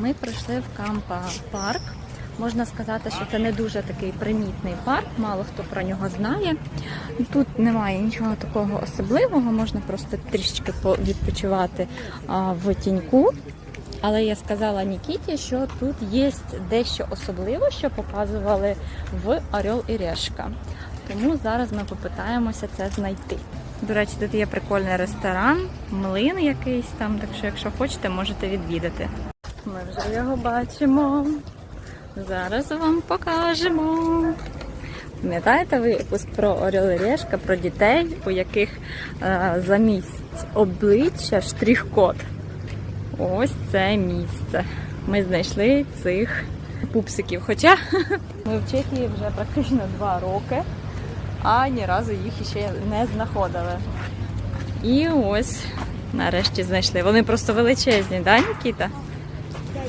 Ми прийшли в Кампа парк. Можна сказати, що це не дуже такий примітний парк, мало хто про нього знає. Тут немає нічого такого особливого, можна просто трішечки відпочивати в тіньку. Але я сказала Нікіті, що тут є дещо особливе, що показували в Орел і Решка. Тому зараз ми попитаємося це знайти. До речі, тут є прикольний ресторан, млин якийсь там, так що, якщо хочете, можете відвідати. Ми вже його бачимо. Зараз вам покажемо. Пам'ятаєте ви випуск про Орел і Решка, про дітей, у яких е, замість обличчя штрих-код? Ось це місце. Ми знайшли цих пупсиків. Хоча ми в Чехії вже практично два роки, а ні разу їх ще не знаходили. І ось нарешті знайшли. Вони просто величезні, да, Нікіта?